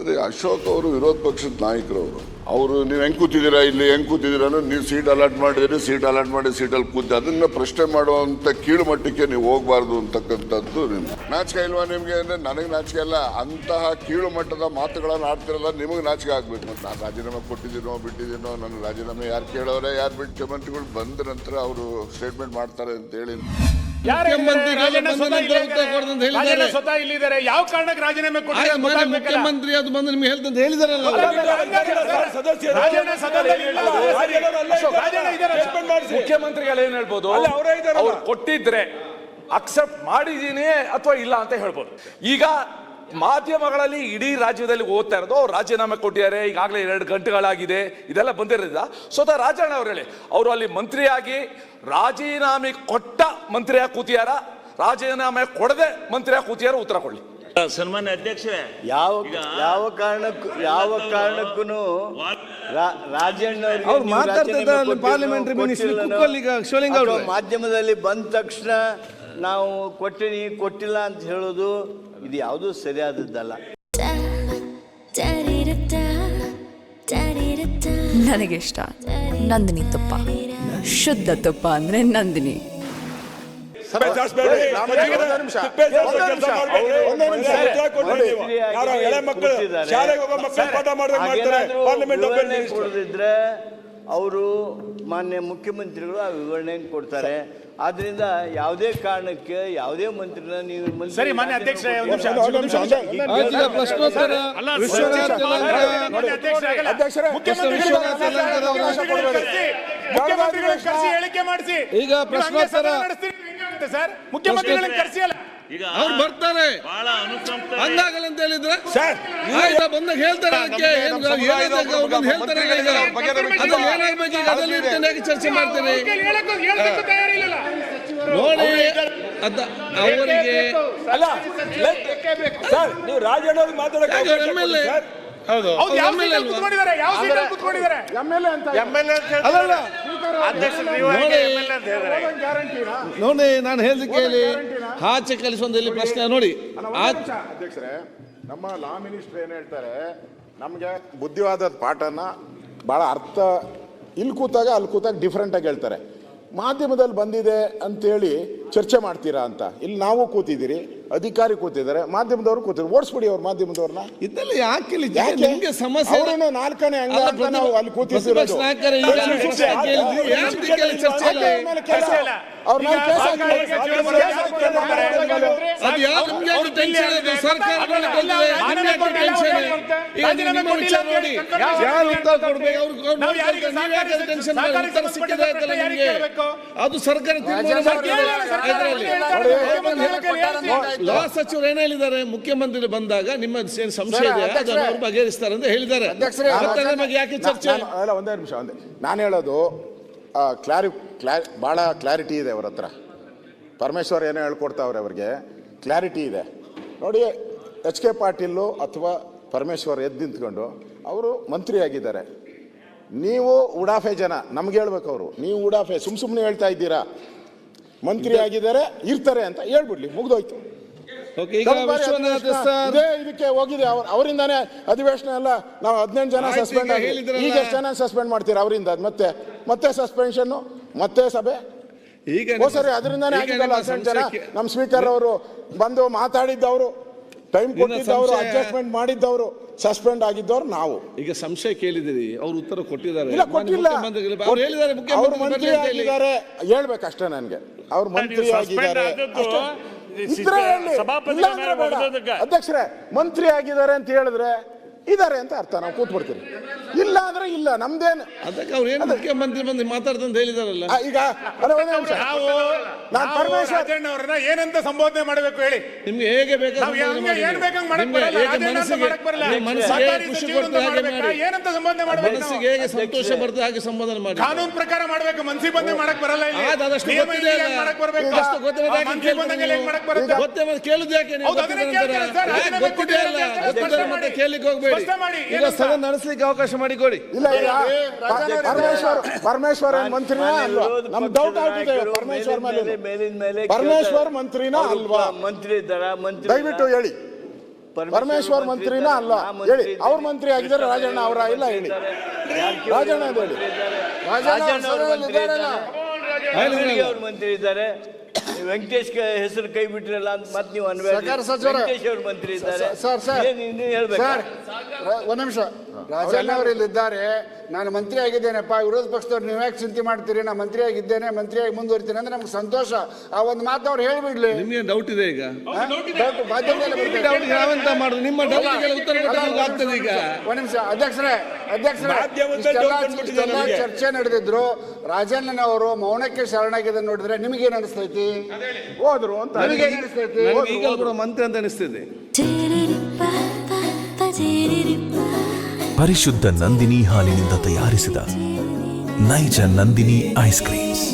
ಆದರೆ ಅಶೋಕ್ ಅವರು, ವಿರೋಧ ಪಕ್ಷದ ನಾಯಕರು ಅವರು. ಅವರು, ನೀವು ಹೆಂಗೆ ಕೂತಿದ್ದೀರಾ ಇಲ್ಲಿ? ಹೆಂಗೆ ಕೂತಿದ್ದೀರಾ ನೀವು ಸೀಟ್ ಅಲಾಟ್ ಮಾಡಿದಿರಿ ಸೀಟ್ ಅಲಾಟ್ ಮಾಡಿ ಸೀಟಲ್ಲಿ ಕೂತಿ ಅದನ್ನು ಪ್ರಶ್ನೆ ಮಾಡುವಂಥ ಕೀಳು ಮಟ್ಟಕ್ಕೆ ನೀವು ಹೋಗಬಾರ್ದು ಅಂತಕ್ಕಂಥದ್ದು ನಾಚಿಕೆ ಇಲ್ವಾ ನಿಮಗೆ? ಅಂದರೆ ನನಗೆ ನಾಚಿಕೆ ಇಲ್ಲ ಅಂತಹ ಕೀಳು ಮಟ್ಟದ ಮಾತುಗಳನ್ನು ಆಡ್ತಿರಲ್ಲ ನಿಮಗೆ ನಾಚಿಕೆ ಆಗಬೇಕು. ಮತ್ತು ನಾನು ರಾಜೀನಾಮೆ ಕೊಟ್ಟಿದ್ದೀನೋ, ಬಿಟ್ಟಿದ್ದೀನೋ, ನನ್ನ ರಾಜೀನಾಮೆ ಯಾರು ಕೇಳೋರೆ, ಯಾರು ಬಿಟ್ಟು ಮುಖ್ಯಮಂತ್ರಿಗಳು ಬಂದ ನಂತರ ಅವರು ಸ್ಟೇಟ್ಮೆಂಟ್ ಮಾಡ್ತಾರೆ ಅಂತ ಸ್ವತಃ ಇಲ್ಲಿದ್ದಾರೆ. ಯಾವ ಕಾರಣಕ್ಕೆ ರಾಜೀನಾಮೆ ಆಗ ಕೊಟ್ಟಿದ್ದಾರೆ ಗೊತ್ತಾಗ್ಬೇಕಲ್ಲ? ಮುಖ್ಯಮಂತ್ರಿ ಅದು ಬಂದು ನಿಮ್ಗೆ ಹೇಳ್ತಂತ ಹೇಳಿದಾರಲ್ಲ. ಮುಖ್ಯಮಂತ್ರಿಗಳು ಏನ್ ಹೇಳ್ಬೋದು? ಅವ್ರು ಕೊಟ್ಟಿದ್ರೆ ಅಕ್ಸೆಪ್ಟ್ ಮಾಡಿದೀನಿ ಅಥವಾ ಇಲ್ಲ ಅಂತ ಹೇಳ್ಬೋದು. ಈಗ ಮಾಧ್ಯಮಗಳಲ್ಲಿ ಇಡೀ ರಾಜ್ಯದಲ್ಲಿ ಓದ್ತಾ ಇರೋದು ಅವ್ರು ರಾಜೀನಾಮೆ ಕೊಟ್ಟಿದ್ದಾರೆ ಈಗಾಗಲೇ ಎರಡು ಗಂಟೆಗಳಾಗಿದೆ ಇದೆಲ್ಲ ಬಂದಿರೋದ್ರಿಂದ. ಸ್ವತಃ ರಾಜಣ್ಣ ಅವ್ರು ಹೇಳಿ ಅವರು ಅಲ್ಲಿ ಮಂತ್ರಿಯಾಗಿ ರಾಜೀನಾಮೆ ಕೊಟ್ಟ ಮಂತ್ರಿಯಾಗಿ ಕೂತಿಯಾರ? ರಾಜೀನಾಮೆ ಕೊಡದೆ ಮಂತ್ರಿಯಾಗಿ ಕೂತಿಯಾರ? ಉತ್ತರ ಕೊಡ್ಲಿ. ಸನ್ಮಾನ್ಯ ಅಧ್ಯಕ್ಷರೇ ಯಾವ ಯಾವ ಕಾರಣಕ್ಕೂ ಯಾವ ಕಾರಣಕ್ಕೂ ರಾಜಣ್ಣ ಅವ್ರು. ಮಾಧ್ಯಮದಲ್ಲಿ ಬಂದ ತಕ್ಷಣ ನಾವು ಕೊಟ್ಟಿನಿ ಕೊಟ್ಟಿಲ್ಲ ಅಂತ ಹೇಳೋದು ಇದು ಯಾವುದೂ ಸರಿಯಾದದ್ದಲ್ಲ. ನನಗೆ ಇಷ್ಟ. ನಂದಿನಿ ತುಪ್ಪ. ಶುದ್ಧ ತುಪ್ಪ ಅಂದ್ರೆ ನಂದಿನಿ. ಅವರು ಮಾನ್ಯ ಮುಖ್ಯಮಂತ್ರಿಗಳು ಆ ವಿವರಣೆ ಕೊಡ್ತಾರೆ. ಆದ್ರಿಂದ ಯಾವುದೇ ಕಾರಣಕ್ಕೆ ಯಾವುದೇ ಮಂತ್ರಿನ ನೀವು ಮಂತ್ರಿ ಸರಿ ಮಾನ್ಯ ಅಧ್ಯಕ್ಷ ಒಂದು ನಿಮಿಷ ಒಂದು ನಿಮಿಷ ಆಯ್ತು, ಈಗ ಪ್ರಶ್ನೋತ್ತರ. ವಿಶ್ವನಾಥ್ ಯಲಹಂಕ ಮಾನ್ಯ ಅಧ್ಯಕ್ಷರೇ, ಆಗಲ್ಲ. ಮುಖ್ಯಮಂತ್ರಿಗಳು ವಿಶ್ವನಾಥ್ ಯಲಹಂಕದ ಅವಕಾಶ ಕೊಡಬೇಡಿ. ಮುಖ್ಯಮಂತ್ರಿಗಳನ್ನು ಕರೆಸಿ ಹೇಳಿಕೆ ಮಾಡಿಸಿ. ಈಗ ನೀವು ಹಂಗೆ ಪ್ರಶ್ನೋತ್ತರ. ಸದನ ನಡೆಸ್ತೀರಿ, ಹೆಂಗಾಗುತ್ತೆ ಸರ್? ಮುಖ್ಯಮಂತ್ರಿಗಳನ್ನ ಕರೆಸಿ ಅಲ್ಲ. ಈಗ ಅವ್ರು ಬರ್ತಾರೆ. ಬಹಳ ಅನುಕಂಪ ಹಂಗಾಗಲ್ಲ ಅಂತ ಹೇಳಿದ್ರೆ ಆಯ್ತಾ ಬಂದಾಗ ಹೇಳ್ತಾರೆ ಅದಕ್ಕೆ ಏನು ಏನಾದಾಗ ಅವ್ರು ಬಂದು ಹೇಳ್ತಾರಲ್ಲ ಈಗ ಅದ್ರಲ್ಲಿ ಏನಾಗ್ಬೇಕು ಈಗ ಅದ್ರಲ್ಲಿ ಇಟ್ಕೊಂಡು ಯಾಕೆ ಚರ್ಚೆ ಮಾಡ್ತೇನೆ ನೋಡಿ ಅದ ಅವರಿಗೆ ಅಲ್ಲ ಸರ್ ನೀವು ರಾಜಣ್ಣ ಮಾತಾಡಕ್ಕೆ ಎಂ ಎಲ್ ಎ? ಹೌದು. ಹೌದು ಯಾವ ಸೀಟಲ್ಲಿ ಕುತ್ಕೊಂಡಿದ್ದಾರೆ? ಯಾವ ಸೀಟಲ್ಲಿ ಕುತ್ಕೊಂಡಿದ್ದಾರೆ? ಅಲ್ಲಲ್ಲ ನೋಡಿ ನಾನು ಹೇಳಿದ ಕೇಳಿ. ಆಚೆ ಇಲ್ಲಿ ಪ್ರಶ್ನೆ ನೋಡಿ. ಅಧ್ಯಕ್ಷರೇ ನಮ್ಮ ಲಾ ಮಿನಿಸ್ಟರ್ ಏನು ಹೇಳ್ತಾರೆ ನಮಗೆ ಬುದ್ಧಿವಾದ ಪಾಠನ ಬಹಳ ಅರ್ಥ ಇಲ್ಲಿ ಕೂತಾಗ ಅಲ್ಲಿ ಕೂತಾಗ ಡಿಫ್ರೆಂಟ್ ಆಗಿ ಹೇಳ್ತಾರೆ. ಮಾಧ್ಯಮದಲ್ಲಿ ಬಂದಿದೆ ಅಂತೇಳಿ ಚರ್ಚೆ ಮಾಡ್ತೀರಾ ಅಂತ? ಇಲ್ಲಿ ನಾವು ಕೂತಿದ್ದೀರಿ. ಅಧಿಕಾರಿ ಕೂತಿದ್ದಾರೆ ಮಾಧ್ಯಮದವರು ಕೂತಿದ್ದಾರೆ. ಓಡಿಸ್ಬಿಡಿ ಅವ್ರು ಮಾಧ್ಯಮದವ್ರನ್ನ. ಇದೆಲ್ಲ ಯಾಕೆ ಇಲ್ಲಿ ಯಾಕೆ? ನಿಮ್ಗೆ ಸಮಸ್ಯೆ ಅವರನ್ನ ಅವ್ರೇನೋ ನಾಲ್ಕನೇ ಅಂಗ ಅಲ್ಲ, ಅಂತ ನಾವು ಅಲ್ಲಿ ಕೂತಿದ್ದೀರೋದು. ಪ್ರತಿಪಕ್ಷ ನಾಯಕರೇ ಈಗ. ಯಾಕೆ ಚರ್ಚೆ ಇಲ್ಲ? ಅವ್ರ ಮೇಲೆ ಕೇಸ್. ಅವ್ರ ಮೇಲೆ ಹಾಕಿ. ಅದು ಯಾರು ನಿಮ್ಗೆ ಯಾಕೆ ಟೆನ್ಷನ್ ಇದೆ? ಸರ್ಕಾರ ಬಂದಿದೆ. ನಿಮ್ಗೆ ಯಾಕೆ ಟೆನ್ಷನ್ ಇದೆ? ಈಗ ನೀವು ನಿಮ್ಮ ವಿಚಾರ ನೋಡಿ ಯಾರು ಉತ್ತರ ಕೊಡ್ಬೇಕು? ಅವ್ರು ಅವ್ರು ನಾವು ಯಾರಿಗೆ ಯಾಕೆ ಮಾಡಿ ಉತ್ತರ ಸಿಕ್ಕಿದೆ ಅಂತಲ್ಲ ನಿಮ್ಗೆ? ಅದು ಸರ್ಕಾರ ತೀರ್ಮಾನ ಮಾಡ್ತದೆ. ಅದರಲ್ಲಿ. ಲಾ ಸಚಿವರು ಏನ್ ಹೇಳಿದ್ದಾರೆ? ಮುಖ್ಯಮಂತ್ರಿ ಬಂದಾಗ ನಿಮ್ಮ ಏನ್ ಸಂಶಯ ಇದೆ ಅದನ್ನು ಅವರು ಬಗೆಹರಿಸ್ತಾರೆ ಅಂತ ಹೇಳಿದ್ದಾರೆ. ಮತ್ತೆ ಯಾಕೆ ಚರ್ಚೆ ಅಲ್ಲ ಒಂದೇ ನಿಮಿಷ ಒಂದೇ ನಾನು ಹೇಳೋದು ಕ್ಲಾರಿ ಕ್ಲಾರಿ ಭಾಳ ಕ್ಲಾರಿಟಿ ಇದೆ ಅವ್ರ ಹತ್ರ. ಪರಮೇಶ್ವರ್ ಏನೋ ಹೇಳ್ಕೊಡ್ತಾವ್ರೆ ಅವ್ರಿಗೆ. ಕ್ಲಾರಿಟಿ ಇದೆ. ನೋಡಿ ಎಚ್ ಕೆ ಪಾಟೀಲು ಅಥವಾ ಪರಮೇಶ್ವರ್ ಎದ್ದು ನಿಂತ್ಕೊಂಡು ಅವರು ಮಂತ್ರಿ ಆಗಿದ್ದಾರೆ ನೀವು ಉಡಾಫೆ ಜನ ನಮ್ಗೆ ಹೇಳ್ಬೇಕು ಅವರು. ನೀವು ಉಡಾಫೆ ಸುಮ್ ಸುಮ್ಮನೆ ಹೇಳ್ತಾ ಇದ್ದೀರಾ. ಮಂತ್ರಿ ಆಗಿದ್ದಾರೆ ಇರ್ತಾರೆ ಅಂತ ಹೇಳ್ಬಿಡ್ಲಿ ಮುಗ್ದೋಯ್ತು. ಈಗ ಕಳೆದ ಬಾರಿ ವಿಶ್ವನಾಥ್ ಸರ್. ಇದೇ ಇದಕ್ಕೆ ಹೋಗಿದೆ. ಅವ್ರ ಅವರಿಂದಾನೇ ಅಧಿವೇಶನ ಎಲ್ಲ ನಾವು ಹದಿನೆಂಟು ಜನ ಸಸ್ಪೆಂಡ್ ಈಗ ಆಗಿ ಹೇಳಿದ್ರಲ್ಲ. ಈಗ ಎಷ್ಟು ಜನ ಸಸ್ಪೆಂಡ್ ಮಾಡ್ತೀರಾ ಅವರಿಂದ? ಮತ್ತೆ ಮತ್ತೆ ಸಸ್ಪೆನ್ಷನ್ ಮತ್ತೆ ಸಭೆ? ಈಗ ಸರಿ ಅದರಿಂದಾನೇ ಆಗಿದ್ದಲ್ಲ ಹದಿನೆಂಟು ಜನ. ನಮ್ಮ ಸ್ಪೀಕರ್ ಅವರು ಬಂದು ಮಾತಾಡಿದ್ದವರು ಟೈಮ್ ಕೊಟ್ಟಿದ್ದವರು ಅಡ್ಜಸ್ಟ್ಮೆಂಟ್ ಮಾಡಿದ್ದವರು ಸಸ್ಪೆಂಡ್ ಆಗಿದ್ದವ್ರು ನಾವು. ಈಗ ಸಂಶಯ ಕೇಳಿದಿರಿ ಅವ್ರು ಉತ್ತರ ಕೊಟ್ಟಿದ್ದಾರೆ. ಇಲ್ಲ ಕೊಟ್ಟಿಲ್ಲ. ಅವ್ರು ಹೇಳಿದ್ದಾರೆ ಅವ್ರು ಮುಖ್ಯಮಂತ್ರಿ. ಆಗಿದ್ದಾರೆ ಹೇಳ್ಬೇಕಷ್ಟೇ ನನಗೆ. ಅವ್ರು ಮಂತ್ರಿ ಆಗಿದ್ದಾರೆ ಆದದ್ದು ಅಷ್ಟೇ. ಸಿ- ಇದ್ರೆ ಇಲ್ಲ ಅಂದ್ರೆ ಮೇಲೆ ಬೇಡ. ಹೊಡೆದದ್ದಕ್ಕೆ. ಅಧ್ಯಕ್ಷರೇ ಮಂತ್ರಿ ಆಗಿದ್ದಾರೆ ಅಂತ ಹೇಳಿದ್ರೆ ಇದಾರೆ ಅಂತ ಅರ್ಥ ನಾವು ಕೂತ್ಬಿಡ್ತೀವಿ ಇಲ್ಲ ಅಂದ್ರೆ ಇಲ್ಲ ನಮ್ದೇನು ಅದಕ್ಕೆ ಅವ್ರು ಏನು ಮುಖ್ಯಮಂತ್ರಿ ಬಂದು ಮಾತಾಡ್ತಂತ ಅಂತ ಹೇಳಿದಾರಲ್ಲ? ಆ, ಈಗ ಅಲ್ಲ, ಒಂದೇ ನಿಮಿಷ. ನಾವು ನಾನ್ ಪರಮೇಶ್ವರ್ ರಾಜಣ್ಣ ಅವ್ರನ್ನ ಏನಂತ ಸಂಬೋಧನೆ ಮಾಡಬೇಕು ಹೇಳಿ. ನಿಮ್ಗೆ ಹೇಗೆ ನಾವು ಹಂಗೆ ಏನ್ ಬೇಕಂಗ್ ಮಾಡಕ್ ನಿಮ್ಗೆ ಬರಲ್ಲ ಹೇಗೆ ರಾಜಣ್ಣ ಅಂತ ಮನಸ್ಸಿಗೆ ಮಾಡಕ್ ಬರಲ್ಲ. ನಿಮ್ಮ ಮನಸ್ಸಿಗೆ ಸರ್ಕಾರಿ ಖುಷಿ ಸಚಿವರು ಹಾಗೆ ಮಾಡ್ಬೇಕಾ? ಮಾಡಿ. ಏನಂತ ಸಂಬೋಧನೆ ಮಾಡ್ಬೇಕು ನಾವು? ಮನಸ್ಸಿಗೆ ಹೇಗೆ ಸಂತೋಷ ಬರ್ತದೆ ಹಾಗೆ ಸಂಬೋಧನೆ ಮಾಡಿ. ಕಾನೂನು ಪ್ರಕಾರ ಮಾಡ್ಬೇಕು ಮನ್ಸಿಗೆ ಬಂದೇ ಮಾಡಕ್ ಬರಲ್ಲ ಇಲ್ಲಿ. ನಿಯಮ ಗೊತ್ತಿದೆ ಅಲ್ಲ. ಮಾಡಕ್ ಬರ್ಬೇಕು? ಅಷ್ಟು ಗೊತ್ತಿದೆ, ಆ, ಯಾಕೆ ಮನ್ಸಿಗೆ ಬಂದಂಗೆ ಹೆಂಗ್ ಮಾಡಕ್ ಬರುತ್ತೆ ಗೊತ್ತೇ ಮತ್ತೆ ಕೇಳುದು ಯಾಕೆ ನೀವು? ಹೌದು, ಅದನ್ನೇ ಗೊತ್ತಿದೆ ಕೇಳ್ತಾರೆ ನಂತರ? ಸರ್, ಯಾಕೆ ಗೊತ್ತಿದೆ ಅಲ್ಲ? ಗೊತ್ತಿದೆ, ಗೊತ್ತಿದೆ ಮತ್ತೆ. ಕೇಳಲಿಕ್ಕೆ ಹೋಗ್ಬೇಡಿ. ಸ್ಪಷ್ಟ ಮಾಡಿ, ಈಗ ಏನಂತ? ಸದನ ನಡೆಸಲಿಕ್ಕೆ ಅವಕಾಶ ಮಾಡಿಕೊಡಿ ಇಲ್ಲ ಇಲ್ಲ. ಪರಮೇಶ್ವರ್ ಪರಮೇಶ್ವರ್ ಏನ್ ಮಂತ್ರಿನಾ ಮಾನ್ಯ ಅಲ್ವಾ? ನಮ್ ಡೌಟ್ ಆಗ್ತಿದೆ ಪರಮೇಶ್ವರ್ ಮೇಲೆ ಮೇಲೆ ಮೇಲಿನ ಮೇಲೆ. ಪರಮೇಶ್ವರ್. ಮಂತ್ರಿನಾ ಅಲ್ವಾ? ಮಂತ್ರಿ ಇದ್ದಾರಾ? ಮಂತ್ರಿ ದಯವಿಟ್ಟು ಹೇಳಿ. ಪರಮೇಶ್ವರ್ ಮಂತ್ರಿನ ಅಲ್ಲ ಹೇಳಿ. ಅವ್ರ ಮಂತ್ರಿ ಆಗಿದ್ದಾರೆ ರಾಜಣ್ಣ ಅವರ ಇಲ್ಲ ಹೇಳಿ. ರಾಜಣ್ಣ ಹೇಳಿ. ರಾಜಣ್ಣ ಅವ್ರ ಮಂತ್ರಿ ಇದ್ದಾರೆ. ಮಂತ್ರಿ ಇದ್ದಾರೆ. ವೆಂಕಟೇಶ್ ಹೆಸರು ಕೈ ಬಿಟ್ರಲ್ಲ ಅಂತ ಮತ್ತೆ ನೀವು ಸರ್ಕಾರ ಸಚಿವರೇ. ವೆಂಕಟೇಶ್ ಅವ್ರ ಮಂತ್ರಿ ಇದ್ದಾರೆ. Sir, sir. ಏನ್ ಇನ್ನು ಹೇಳ್ಬೇಕಾ? ಸರ್ ರ- ಒಂದ್ ನಿಮಿಷ. ರಾಜಣ್ಣ ಅವರು ಇಲ್ಲಿದ್ದಾರೆ. ನಾನು ಮಂತ್ರಿ ಆಗಿದ್ದೇನೆಪ್ಪ? ವಿರೋಧ ಪಕ್ಷದವ್ರು ನೀವು ಯಾಕೆ ಚಿಂತೆ ಮಾಡ್ತೀರಿ? ನಾನು ಮಂತ್ರಿ ಆಗಿದ್ದೇನೆ ಮಂತ್ರಿಯಾಗಿ ಮುಂದುವರಿತೀನಿ ಅಂದ್ರೆ ನಮ್ಗೆ ಸಂತೋಷ. ಆ ಒಂದು ಮಾತು ಅವ್ರು ಹೇಳ್ಬಿಡ್ಲಿ. ನಿಮ್ಗೆ ಡೌಟ್ ಇದೆ ಈಗ? ಡೌಟ್ ಮಾಧ್ಯಮದಲ್ಲಿ ಡೌಟ್ ನಾವೆಂತ ಮಾಡುದು? ನಿಮ್ಮ ಡೌಟ್ಗೆಲ್ಲ ಉತ್ತರ ಆಗ್ತದೆ ಈಗ. ಒಂದ್ ನಿಮಿಷ ಅಧ್ಯಕ್ಷರೇ ಅಧ್ಯಕ್ಷರೇ ಮಾಧ್ಯಮದಲ್ಲಿ ಇಷ್ಟೆಲ್ಲ ಡೌಟ್ ಬಂದ್ಬಿಟ್ಟಿದೆ ಇಷ್ಟೆಲ್ಲ ನಮ್ಗೆ. ಚರ್ಚೆ ನಡೆದಿದ್ರು. ರಾಜಣ್ಣನವರು ಮೌನಕ್ಕೆ ಶರಣಾಗಿದೆ ನೋಡಿದ್ರೆ ನಿಮಗೇನ್ ಅನಿಸ್ತೈತಿ? ಹೋದ್ರು ಅಂತ ನನಗೆ ಈಗ ಕೂಡ ಮಂತ್ರಿ ಅಂತ ಅನಿಸ್ತಿದೆ. ಪರಿಶುದ್ಧ ನಂದಿನಿ ಹಾಲಿನಿಂದ ತಯಾರಿಸಿದ ನೈಜ ನಂದಿನಿ ಐಸ್ ಕ್ರೀಮ್ಸ್.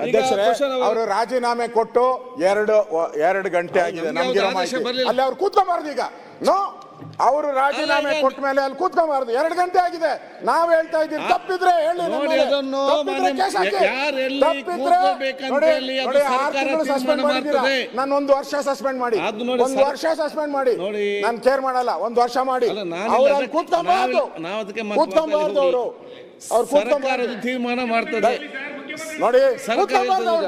ಅಧ್ಯಕ್ಷರೇ ಅವರು- ರಾಜೀನಾಮೆ ಕೊಟ್ಟು ಎರಡು ಎರಡು ಗಂಟೆ ಆಗಿದೆ. ನಮ್ಗೆ ಅಲ್ಲಿ ಅವ್ರು ಕೂತ್ಕೊಂಬಾರ್ದು ಈಗ. ನೋ ಅವರು ರಾಜೀನಾಮೆ ಕೊಟ್ಟ ಮೇಲೆ ಅಲ್ಲಿ ಕೂತ್ಕೊಂಬಾರ್ದು. ಎರಡು ಗಂಟೆ ಆಗಿದೆ. ನಾವ್ ಹೇಳ್ತಾ ಇದ್ದೀವಿ. ತಪ್ಪಿದ್ರೆ ಹೇಳಿ ತೀರ್ಮಾನ ಮಾಡಿದ್ದೀರಾ. ನಾನು ಒಂದು ವರ್ಷ ಸಸ್ಪೆಂಡ್ ಮಾಡಿ. ಒಂದು ವರ್ಷ ಸಸ್ಪೆಂಡ್ ಮಾಡಿ. ನಾನು ಕೇರ್ ಮಾಡಲ್ಲ. ಒಂದು ವರ್ಷ ಮಾಡಿ. ಅವ್ರು ಕೂತ್ಕೊಂಬಾರ್ದು. ಕೂತ್ಕೊಂಬಾರ್ದು ಅವರು. ಅವ್ರು ಕೂತ್ಕೊಂಬಾರ್ದು. ತೀರ್ಮಾನ ಮಾಡ್ತದೆ. ನೋಡಿ.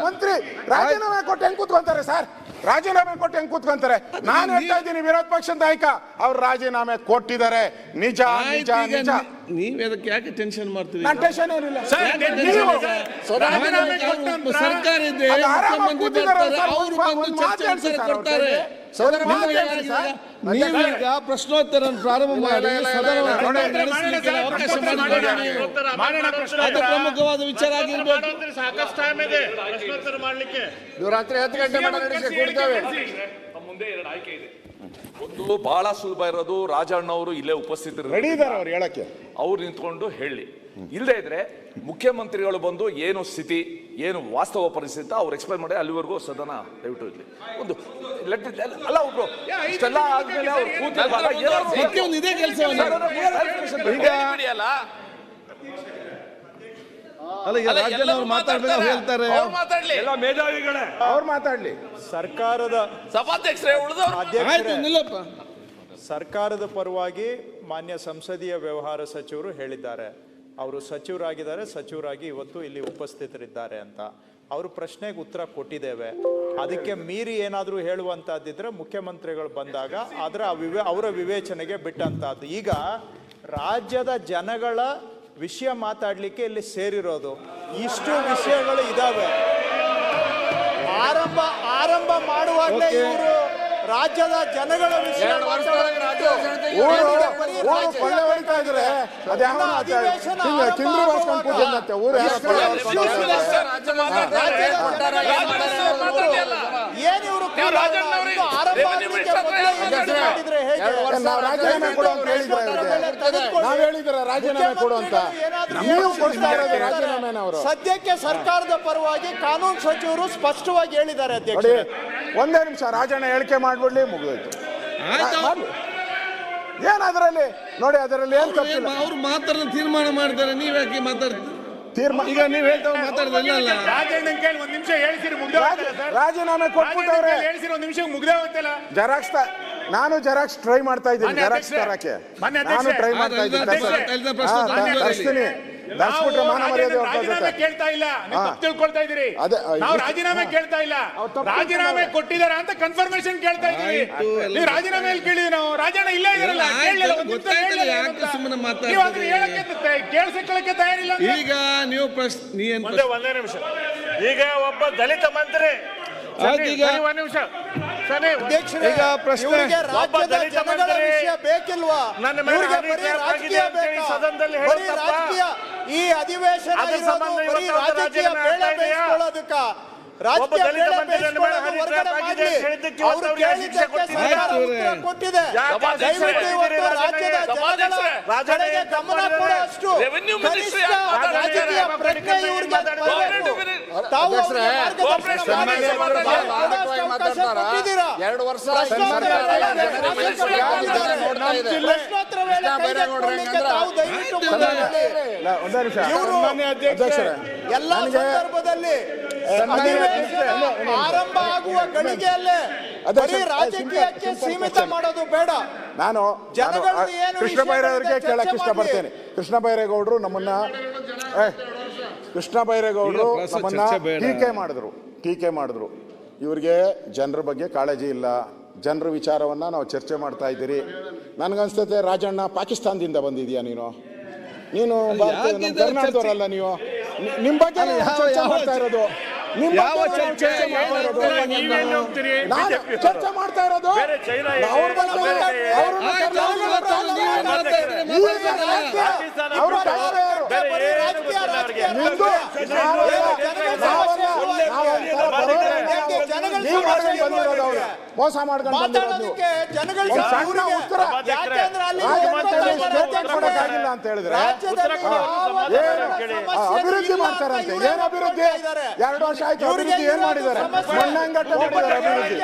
ಮಂತ್ರಿ ರಾಜೀನಾಮೆ ಕೊಟ್ಟು ಹೆಂಗ್ ಕೂತ್ಕೊಂತಾರೆ ಸರ್? ರಾಜೀನಾಮೆ ಕೊಟ್ಟು ಹೆಂಗ್ ಕೂತ್ಕೊಂತಾರೆ? ನಾನು ಹೇಳ್ತಾ ಇದ್ದೀನಿ ವಿರೋಧ ಪಕ್ಷದ ನಾಯಕ ಅವ್ರು ರಾಜೀನಾಮೆ ಕೊಟ್ಟಿದ್ದಾರೆ. ನಿಜ ನಿಜ ನಿಜ. ನೀವ್ ಅದಕ್ಕೆ ಯಾಕೆ ಟೆನ್ಷನ್ ಮಾಡ್ತೀರಿ? ನಾನು ಟೆನ್ಷನ್ ಏನಿಲ್ಲ. ಯಾಕೆ tension ನೀವು- ಈಗ? ರಾಜೀನಾಮೆ ಮಾನ್ಯ ಸರ್ಕಾರ ಇದೆ ಅದು ಆರಾಮಾಗಿ ಮುಖ್ಯಮಂತ್ರಿ ಕೂತಿದ್ದಾರೆ ಬರ್ತಾರೆ ಸರ್, ಅವರು ಒಂದು ಬಂದು ಚರ್ಚೆ ಮಾತು ಹೇಳ್ಸಿ ಸರ್ ಅವ್ರ ಕೊಡ್ತಾರೆ. ಕೈಲಿ. ಸರ್, ಒಂದು ಮಾತು ಹೇಳ್ಸಿ ಸರ್. ಏನಾಗಿದೆ? ನೀವೀಗ ಪ್ರಶ್ನೋತ್ತರ ಪ್ರಾರಂಭ ಮಾಡಿ ಸದನವನ್ನು ನಡೆಸಲಿಕ್ಕೆ ಅವಕಾಶ ಮಾಡಿಕೊಡಿ ನೀವು. ಅದು ಪ್ರಮುಖವಾದ ವಿಚಾರ ಆಗಿರ್ಬೇಕು. ಸಾಕಷ್ಟು ಟೈಮ್ ಇದೆ ಪ್ರಶ್ನೋತ್ತರ ಮಾಡ್ಲಿಕ್ಕೆ. ರಾತ್ರಿ ಹತ್ತು ಗಂಟೆ ನಡೆಸಿ ಕೊಡ್ತೇವೆ. ಮುಂದೆ ಎರಡು ಆಯ್ಕೆ ಇದೆ. ಒಂದು ಬಹಳ ಸುಲಭ ಇರೋದು ರಾಜಣ್ಣ ಅವರು ಇಲ್ಲೇ ಉಪಸ್ಥಿತರು ರೆಡಿ ಇದ್ದಾರೆ ಅವ್ರು ಹೇಳಕ್ಕೆ. ಅವ್ರು ನಿಂತ್ಕೊಂಡು ಹೇಳಿ. ಇಲ್ಲದೆ ಇದ್ರೆ ಮುಖ್ಯಮಂತ್ರಿಗಳು ಬಂದು ಏನು ಸ್ಥಿತಿ ಏನು ವಾಸ್ತವ ಪರಿಸ್ಥಿತಿ ಅಂತ ಅವ್ರು ಎಕ್ಸ್ಪ್ಲೈನ್ ಮಾಡಿ ಅಲ್ಲಿವರೆಗೂ ಸದನ ದಯವಿಟ್ಟು ಇರಲಿ. ಒಂದು let it- ಅಲ್ಲ ಒಬ್ರು ಇಷ್ಟೆಲ್ಲ ಆದ್ಮೇಲೆ ಅವ್ರು ಕೂತಿರುವಾಗ ಏನಾದ್ರು ಮುಖ್ಯ ಒಂದು ಇದೇ ಕೆಲಸವನ್ನು. ಈಗ ಅಲ್ಲ ಈಗ ರಾಜ್ಯದಲ್ಲಿ ಅವ್ರು ಮಾತಾಡ್ಬೇಕು ಹೇಳ್ತಾರೆ. ಎಲ್ಲ ಮೇಧಾವಿಗಳೇ. ಅವ್ರು ಮಾತಾಡ್ಲಿ. ಸರ್ಕಾರದ ಆಯ್ತು ನಿಲ್ಲಪ್ಪ. ಸರ್ಕಾರದ ಪರವಾಗಿ ಮಾನ್ಯ ಸಂಸದೀಯ ವ್ಯವಹಾರ ಸಚಿವರು ಹೇಳಿದ್ದಾರೆ. ಅವರು ಸಚಿವರಾಗಿದ್ದಾರೆ ಸಚಿವರಾಗಿ ಇವತ್ತು ಇಲ್ಲಿ ಉಪಸ್ಥಿತರಿದ್ದಾರೆ ಅಂತ. ಅವರು ಪ್ರಶ್ನೆಗೆ ಉತ್ತರ ಕೊಟ್ಟಿದ್ದೇವೆ. ಅದಕ್ಕೆ ಮೀರಿ ಏನಾದರೂ ಹೇಳುವಂತಹದ್ದಿದ್ರೆ ಮುಖ್ಯಮಂತ್ರಿಗಳು ಬಂದಾಗ ಅದರ ವಿವೇ ಅವರ ವಿವೇಚನೆಗೆ ಬಿಟ್ಟಂತಹದ್ದು. ಈಗ ರಾಜ್ಯದ ಜನಗಳ ವಿಷಯ ಮಾತಾಡಲಿಕ್ಕೆ ಇಲ್ಲಿ ಸೇರಿರೋದು. ಇಷ್ಟು ವಿಷಯಗಳು ಇದಾವೆ. ಆರಂಭ ಆರಂಭ ಮಾಡುವಾಗಲೇ ಇವರು ರಾಜ್ಯದ ಜನಗಳ ವಿಷಯ ಕೊಳ್ಳೆ ಹೊಡಿತಾ ಇದ್ರೆ ಅದ್ಯಾವ ಕಿಂಗ್ರಿ ಊರು. ಏನ್ ಇವರು ನಾವು ರಾಜೀನಾಮೆ ಕೊಡು ಅಂತ ಹೇಳಿದ್ರೆ ಇವ್ರಿಗೆ? ನಾವ್ ಹೇಳಿದ್ರ ರಾಜೀನಾಮೆ ಕೊಡು ಅಂತ ನೀವು ಕೊಡ್ತಾ ಇರೋದು ರಾಜೀನಾಮೆನ ಅವರು ಸದ್ಯಕ್ಕೆ ಸರ್ಕಾರದ ಪರವಾಗಿ ಕಾನೂನು ಸಚಿವರು ಸ್ಪಷ್ಟವಾಗಿ ಹೇಳಿದ್ದಾರೆ ಅಧ್ಯಕ್ಷ ಒಂದೇ ನಿಮಿಷ ರಾಜಣ್ಣ ಹೇಳಿಕೆ ಮಾಡ್ಬಿಡ್ಲಿ ಮುಗಿದೋಯ್ತು ಏನ್ ಅದರಲ್ಲಿ ನೋಡಿ ಅದರಲ್ಲಿ ಏನ್ ತಪ್ಪಿಲ್ಲ. ಅವ್ರು ಮಾತ್ರ ತೀರ್ಮಾನ ಮಾಡ್ತಾರೆ ನೀವ್ ಯಾಕೆ ಮಾತಾಡ್ತೀರಿ? ತೀರ್ಮಾನ ಈಗ ನೀವ್ ಹೇಳ್ತಾ ಮಾತಾಡ್ದಿಲ್ಲ. ರಾಜಣ್ಣ ಕೇಳಿ ಒಂದ್ ನಿಮಿಷ ಹೇಳ್ತೀರಿ ಮುಗ್ದೇ ರಾಜೀನಾಮೆ ಕೊಟ್ಬಿಟ್ಟವ್ರೆ. ಹೇಳ್ತೀರಿ ಒಂದ್ ನಿಮಿಷ ಮುಗ್ದೇ ಹೋಗ್ತಿಲ್ಲ. ಜೆರಾಕ್ಸ್ ನಾನು ಜೆರಾಕ್ಸ್ ಟ್ರೈ ಮಾಡ್ತಾ ಇದ್ದೀನಿ ಜೆರಾಕ್ಸ್ ತರಕ್ಕೆ. ನಾನು ಟ್ರೈ ಮಾಡ್ತಾ ಇದ್ದೀನಿ ತರ್ಸ್ತೀನಿ. ತರ್ಸ್ಬಿಟ್ರೆ ಮಾನ ಮರ್ಯಾದೆ ರಾಜೀನಾಮೆ ಕೇಳ್ತಾ ಇಲ್ಲ. ನೀವು ತಪ್ಪು ತಿಳ್ಕೊಳ್ತಾ ಇದೀರಿ ಅದೇ, ನಾವು ರಾಜೀನಾಮೆ ಕೇಳ್ತಾ ಇಲ್ಲ. ರಾಜೀನಾಮೆ. ಕೊಟ್ಟಿದಾರ ಅಂತ ಕನ್ಫರ್ಮೇಶನ್ ಕೇಳ್ತಾ ಇದೀವಿ ಎಲ್ಲ ನೀವು ರಾಜೀನಾಮೆ ಎಲ್ಲಿ ಕೇಳಿದ್ವಿ ನಾವು. ರಾಜಣ್ಣ ಇಲ್ಲೇ ಇರಲ್ಲ ಕೇಳಲಿಲ್ಲ ಆಯ್ತು, ಒಂದ್ ಹೇಳಲಿಲ್ಲ ಯಾಕೆ ಸುಮ್ಮನೆ ಮಾತಾಡ್ತೀರಿ? ನೀವು ಅದನ್ನ ಹೇಳಕ್ಕೆ ಕೇಳ್ಸಕೊಳ್ಳಕ್ಕೆ ತಯಾರಿಲ್ಲ ಈಗ ನೀವು ಪ್ರಶ್ನೆ ಒಂದೇ ಒಂದೇ ನಿಮಿಷ. ಈಗ ಒಬ್ಬ ದಲಿತ ಮಂತ್ರಿ. ಆಯ್ತು, ಈಗ- ಸರಿ, ಒಂದ್ ನಿಮಿಷ. ಈಗ ಪ್ರಶ್ನೆ- ಒಬ್ಬ ದಲಿತ ಜನಗಳ ವಿಷಯ ಬೇಕಿಲ್ವಾ? ನನ್ನ ಮೇಲೆ? ಸದನದಲ್ಲಿ ಈ ಅಧಿವೇಶನ ರಾಜಕೀಯ ಬೇಳೆ ಬೇಯಿಸ್ಕೊಳ್ಳೋದಕ್ಕ. ಎರಡು ವರ್ಷ ಎಲ್ಲಾ ಸಂದರ್ಭದಲ್ಲಿ ಆರಂಭ ಆಗುವ ಗಳಿಗೆಯಲ್ಲೇ ಬರೀ ರಾಜಕೀಯಕ್ಕೆ ಸೀಮಿತ ಮಾಡೋದು ಬೇಡ. ನಾನು ಕೃಷ್ಣ ಬೈರೇಗೌಡರಿಗೆ ಚರ್ಚೆ ಕೇಳಕ್ ಮಾಡ್ಲಿ. ಇಷ್ಟಪಡ್ತೇನೆ. ಕೃಷ್ಣ ಬೈರೇಗೌಡರು ನಮ್ಮನ್ನ ಏ, ಕೃಷ್ಣ ಬೈರೇಗೌಡರು ನಮ್ಮನ್ನ ಟೀಕೆ ಮಾಡಿದ್ರು ಟೀಕೆ ಮಾಡಿದ್ರು. ಇವ್ರಿಗೆ ಜನರ ಬಗ್ಗೆ ಕಾಳಜಿ ಇಲ್ಲ. ಜನರ ವಿಚಾರವನ್ನ ನಾವು ಚರ್ಚೆ ಮಾಡ್ತಾ ಇದ್ದೀರಿ. ನನಗನ್ಸ್ತೈತೆ ರಾಜಣ್ಣ ಪಾಕಿಸ್ತಾನದಿಂದ ಬಂದಿದ್ಯಾ ನೀನು? ನೀನು ಕರ್ನಾಟಕದವರಲ್ಲ ನೀವು? ನಿಮ್ಮ ನಿಮ್ ಬಗ್ಗೆ ಚರ್ಚೆ ಮಾಡ್ತಾ ಇರೋದು? ಯಾವ ಚರ್ಚೆ? ಚರ್ಚೆ ಮಾಡ್ತಾ ಇರೋದು ಅವ್ರ ನೀವು ಮಾಡ್ಕೊಂಡು ಬಂದಿರೋದು ಅವ್ರು. ಮೋಸ ಮಾಡ್ಕೊಂಡು ಬಂದಿರೋದು ನೀವು. ಮಾತಾಡೋದಕ್ಕೆ ಜನಗಳ ಒಂದು ಸಮಸ್ಯೆ ಸಣ್ಣ ಇವ್ರಿಗೆ. ಉತ್ತರ. ಯಾಕೆಂದ್ರೆ ಅಲ್ಲಿ ಕೊಡಕ್ಕಾಗಿಲ್ಲ ಅಂತ ಹೇಳಿದ್ರೆ ರಾಜ್ಯದಲ್ಲಿ ಹಾ. ಯಾವ ಏನು? ಆ, ಅಭಿವೃದ್ಧಿ ಮಾಡ್ತಾರೆ ಮಾಡ್ತಾರಂತೆ ಏನ್ ಅಭಿವೃದ್ಧಿ. ಎರಡು ವರ್ಷ ಆಯ್ತು ಅಭಿವೃದ್ಧಿ ಏನ್ ಮಾಡಿದ್ದಾರೆ. ಮಣ್ಣಂಗಟ್ಟೆ ಮಾಡಿದ್ದಾರೆ ಅಭಿವೃದ್ಧಿ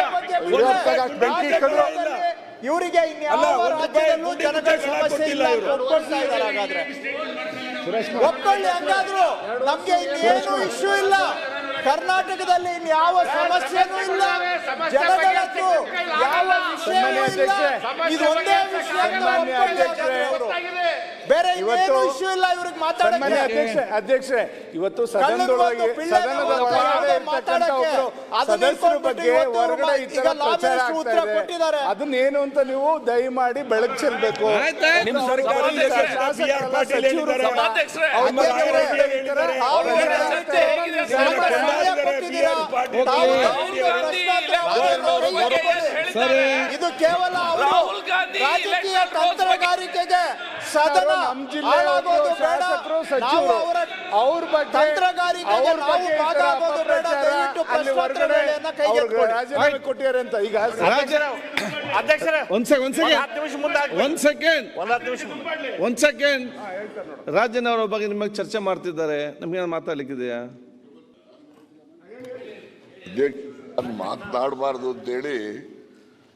ಇವತ್ತಾಗ ಬೆಂಕಿ ಇವರಿಗೆ ಇನ್ಯಾವ ರಾಜ್ಯದಲ್ಲೂ ಜನಗಳ ಸಮಸ್ಯೆ ಇಲ್ಲ ಅಂತ ಒಪ್ಕೊಳ್ತಾ ಇದ್ದಾರೆ ಹಾಗಾದ್ರೆ ಒಪ್ಕೊಳ್ಳಿ ಹಂಗಾದ್ರು ನಮ್ಗೆ ಇನ್ನೇನು ಇಶ್ಯೂ ಇಲ್ಲ ಕರ್ನಾಟಕದಲ್ಲಿ ಇನ್ಯಾವ ಸಮಸ್ಯೆನೂ ಇಲ್ಲ. ಜನಗಳದ್ದು ಯಾವ ವಿಷಯವೂ ಇಲ್ಲ. ಇದು ಒಂದೇ ವಿಷಯ ಇಶ್ಯೂ ಇಲ್ಲ ಇವ್ರಿಗೆ ಮಾತಾಡಕ್ಕೆ ಅಧ್ಯಕ್ಷರೇ ಇವತ್ತು ಸದನದೊಳಗೆ ಸದಸ್ಯರ ಬಗ್ಗೆ ಹೊರಗಡೆ ಈ ತರ ಪ್ರಚಾರ ಆಗ್ತಾ ಇದೆ ಅದನ್ನೇನು ಅಂತ ನೀವು ದಯಮಾಡಿ ಬೆಳಕು ಚೆಲ್ಬೇಕು. ನಿಮ್ಮ ಸಚಿವರು ಸರಿ ಇದು ಕೇವಲ ಅವರು ರಾಹುಲ್ ಗಾಂಧಿ ರಾಜಕೀಯ elected ತಂತ್ರಗಾರಿಕೆಗೆ ಸದನ ನಮ್ಮ ಜಿಲ್ಲೆ ಹಾಳಾಗೋದು ಬೇಡ. ಶಾಸಕರು ನಾವು ಸಚಿವರು ಅವರ ಅವ್ರ ಬಗ್ಗೆ ತಂತ್ರಗಾರಿಕೆಗೆ ಅವ್ರ ನಾವು ಬಗ್ಗೆ ಭಾಗ ತರ ಆಗೋದು ಬೇಡ. ದಯವಿಟ್ಟು ಅಲ್ಲಿ ಹೊರಗಡೆ ಪ್ರಶ್ನೋತ್ತರಗಳನ್ನ ಕೈಗೆತ್ತಿಕೊಳ್ಳಿ. ಅವ್ರಿಗೆ ರಾಜೀನಾಮೆ ಕೊಟ್ಟಿದ್ದಾರೆ ಅಂತ ಈಗ ಅಧ್ಯಕ್ಷರೇ ಒಂದ್ ಸೆಕೆಂಡ್ ಒಂದ್ ಒಂದ್ ಸೆಕೆಂಡ್ ಹತ್ತು ನಿಮಿಷ ಮುಂದೆ ಹಾಕ್ಬೇಕು. ಒಂದ್ ಸೆಕೆಂಡ್ ಒಂದ್ ಹತ್ತು ನಿಮಿಷ ಮುಂದೆ. ಒಂದ್ ಸೆಕೆಂಡ್ ರಾಜನ್ ಅವರ ಬಗ್ಗೆ ನಿಮಗೆ ಚರ್ಚೆ ಮಾಡ್ತಿದ್ದಾರೆ. ನಮ್ಗೆ ಮಾತಾಡ್ಲಿಕ್ಕಿದೆಯಾ? ನಾನು ಮಾತನಾಡಬಾರ್ದು ಅಂತೇಳಿ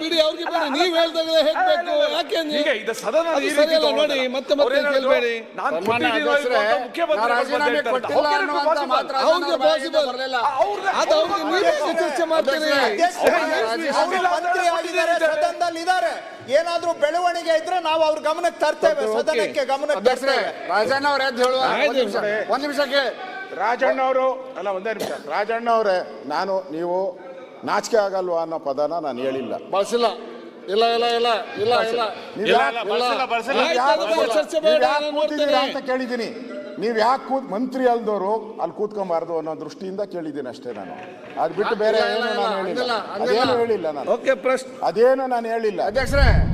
ಬಿಡಿ ಅವ್ರಿಗೆ ಬಿಡಿ ನೀವು ಹೇಳ್ದಾಗಲೇ ಹೇಳ್ಬೇಕು ಯಾಕೆ ನೀವು- ಈಗ ಇದು ಸದನ ಸರಿಯಲ್ಲ ನೋಡಿ ಮತ್ತೆ ಮತ್ತೆ ಕೇಳಬೇಡಿ ನಾನು. ಕೊಟ್ಟಿಲ್ಲ ಅವ್ರಿಗೆ ಅನ್ನುವಂಥ possible. ಮಾತ್ರ ಅವ್ರಿಗೆ ಪಾಸಿಬಲ್ ಅದು ಅವ್ರಿಗೆ ನೀವೇ ಚರ್ಚೆ ಮಾಡ್ತೀರಿ ಅವರು ಮಂತ್ರಿ ಆಗಿದ್ದಾರೆ ಸದನದಲ್ಲಿ ಇದ್ದಾರೆ ಏನಾದ್ರೂ ಬೆಳವಣಿಗೆ ಇದ್ರೆ ನಾವು ಅವ್ರ ಗಮನಕ್ಕೆ ತರ್ತೇವೆ ಸದನಕ್ಕೆ ಗಮನಕ್ಕೆ ತರ್ತೇವೆ ರಾಜಣ್ಣ ಅವ್ರ ಎದ್ದು ಹೇಳುವ. ಒಂದ್ ನಿಮಿಷಕ್ಕೆ ರಾಜಣ್ಣ ಅವರು ಅಲ್ಲ ಒಂದೇ ನಿಮಿಷ. ರಾಜಣ್ಣ ಅವರೇ ನಾನು ನೀವು ನಾಚಿಕೆ ಆಗಲ್ವಾ ಅನ್ನೋ ಪದನ ನಾನು ಹೇಳಿಲ್ಲ. ಬಳಸಿಲ್ಲ. ಇಲ್ಲ ಇಲ್ಲ ಇಲ್ಲ ಇಲ್ಲ ಇಲ್ಲ. ನೀವ್ ಇಲ್ಲ, ಯಾಕ್- ಬಳಸಿಲ್ಲ, ಬಳಸಿಲ್ಲ. ನೀವ್ ಆಯ್ತು, ಯಾಕ್ ಚರ್ಚೆ ನೀವ್ ಬೇಡ, ಯಾಕ್ ನಾನು ಕೂತಿದ್ದೀರಾ ನೋಡ್ತೇನೆ. ಅಂತ ಕೇಳಿದ್ದೀನಿ. ನೀವು ಯಾಕೆ ಕೂತ್ ಮಂತ್ರಿ ಅಲ್ದವರು ಅಲ್ಲಿ ಕೂತ್ಕೊಂಬಾರ್ದು ಅನ್ನೋ ದೃಷ್ಟಿಯಿಂದ ಕೇಳಿದ್ದೀನಿ ಅಷ್ಟೇ ನಾನು. ಅದು ಬಿಟ್ಟು ಬೇರೆ ಇಲ್ಲ, ಏನು ಇಲ್ಲ, ನಾನು ಹೇಳಿಲ್ಲ. ಹಂಗಿಲ್ಲ, ಅದೇನು ಹೇಳಿಲ್ಲ ನಾನು. ಓಕೆ ಪ್ರಶ್ನೆ. ಅದೇನು ನಾನು ಹೇಳಿಲ್ಲ. ಅಧ್ಯಕ್ಷರೇ